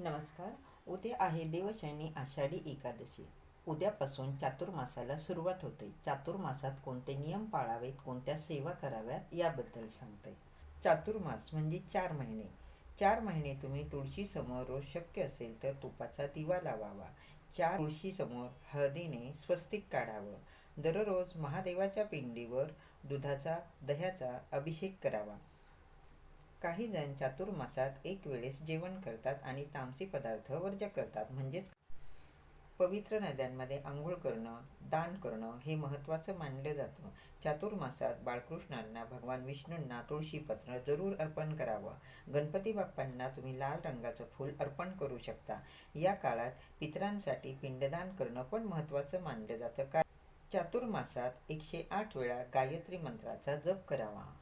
नमस्कार. उद्या आहे देवशयनी आषाढी एकादशी. उद्यापासून चातुर्मासाला सुरुवात होते. चातुर्मासात कोणते नियम पाळावेत कोणत्या सेवा कराव्यात याबद्दल सांगते. चातुर्मास म्हणजे चार महिने. चार महिने तुम्ही तुळशीसमोर रोज शक्य असेल तर तुपाचा दिवा लावावा. चार तुळशीसमोर हळदीने स्वस्तिक काढावं. दररोज महादेवाच्या पिंडीवर दुधाचा दह्याचा अभिषेक करावा. काही जण चातुर्मासात एक वेळेस जेवण करतात आणि तामसी पदार्थ वर्ज करतात. म्हणजेच पवित्र नद्यांमध्ये आंघोळ करणं दान करणं हे महत्त्वाचं मानलं जातं. चातुर्मासात बाळकृष्णांना भगवान विष्णूंना तुळशीपत्र जरूर अर्पण करावं. गणपती बाप्पांना तुम्ही लाल रंगाचं फूल अर्पण करू शकता. या काळात पितरांसाठी पिंडदान करणं पण महत्त्वाचं मानलं जातं. का चातुर्मासात एकशे आठ वेळा गायत्री मंत्राचा जप करावा.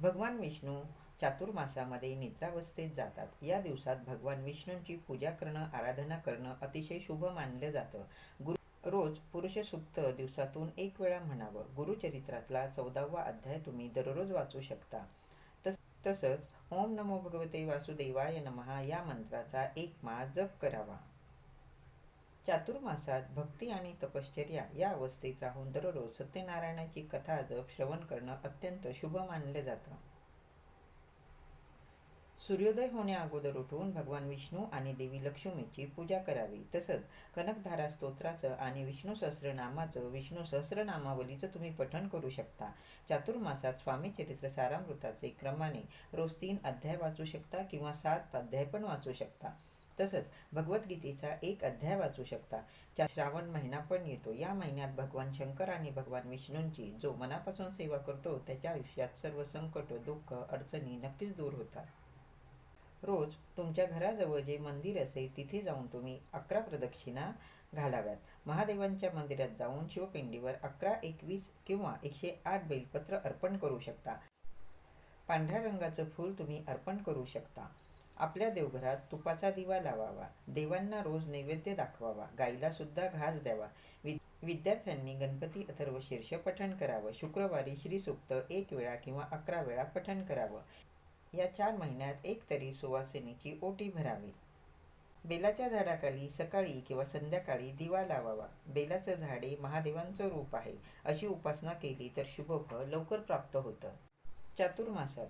भगवान विष्णू चातुर्मासामध्ये निद्रावस्थेत जातात. या दिवसात भगवान विष्णूंची पूजा करणं आराधना करणं अतिशय शुभ मानलं जातं. गुरु रोज पुरुष दिवसातून एक वेळा म्हणावं. गुरुचरित्रातला चौदावा अध्याय तुम्ही दररोज वाचू शकता. तस तसंच ओम नमो भगवते वासुदेवाय नमहा या मंत्राचा एक माळ जप करावा. चातुर्मासात भक्ती आणि तपश्चर्या या अवस्थेत राहून दररोज सत्यनारायणाची कथा जप श्रवण करणं अत्यंत शुभ मानलं जातं. सूर्योदय होण्या अगोदर उठून भगवान विष्णू आणि देवी लक्ष्मीची पूजा करावी. तसंच कनकधारा स्तोत्राचं आणि विष्णू सहस्रनामाचं विष्णू सहस्रनामावलीचं तुम्ही पठण करू शकता. चातुर्मासात स्वामी चरित्र सारामृताचे क्रमाने रोज तीन अध्याय वाचू शकता किंवा सात अध्याय पण वाचू शकता. तसंच भगवद्गीतेचा एक अध्याय वाचू शकता. चा श्रावण महिना पण येतो या महिन्यात भगवान शंकर आणि भगवान विष्णूंची जो मनापासून सेवा करतो त्याच्या आयुष्यात सर्व संकट दुःख अडचणी नक्कीच दूर होतात. रोज तुमच्या घराजवळ जे मंदिर असेल तिथे जाऊन तुम्ही अकरा प्रदक्षिणा घालाव्यात. महादेवांच्या मंदिरात जाऊन शिवपिंडीवर अकरा एकवीस किंवा एकशे आठ बेलपत्र अर्पण करू शकता. पांढऱ्या रंगाचं फूल तुम्ही अर्पण करू शकता. आपल्या देवघरात तुपाचा दिवा लावावा. देवांना रोज नैवेद्य दाखवावा. गाईला सुद्धा घास द्यावा. वि विद्यार्थ्यांनी गणपती अथर्व शीर्ष पठण करावं. शुक्रवारी श्रीसुक्त एक वेळा किंवा अकरा वेळा पठण करावं. या चार महिन्यात एक तरी सुवासिनीची ओटी भरावी. बेलाच्या झाडाखाली सकाळी किंवा संध्याकाळी दिवा लावावा. बेलाचं झाडे महादेवांचं रूप आहे अशी उपासना केली तर शुभ फळ लवकर प्राप्त होतं. चातुर्मासात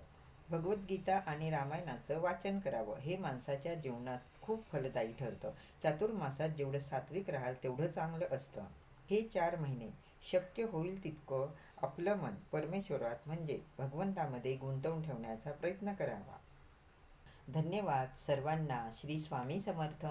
भगवद्गीता आणि रामायणाचं वाचन करावं हे माणसाच्या जीवनात खूप फलदायी ठरतं. चातुर्मासात जेवढं सात्विक राहाल तेवढं चांगलं असतं. हे चार महिने शक्य होईल तितकं आपलं मन परमेश्वरात म्हणजे भगवंतामध्ये गुंतवून ठेवण्याचा प्रयत्न करावा. धन्यवाद सर्वांना. श्री स्वामी समर्थ.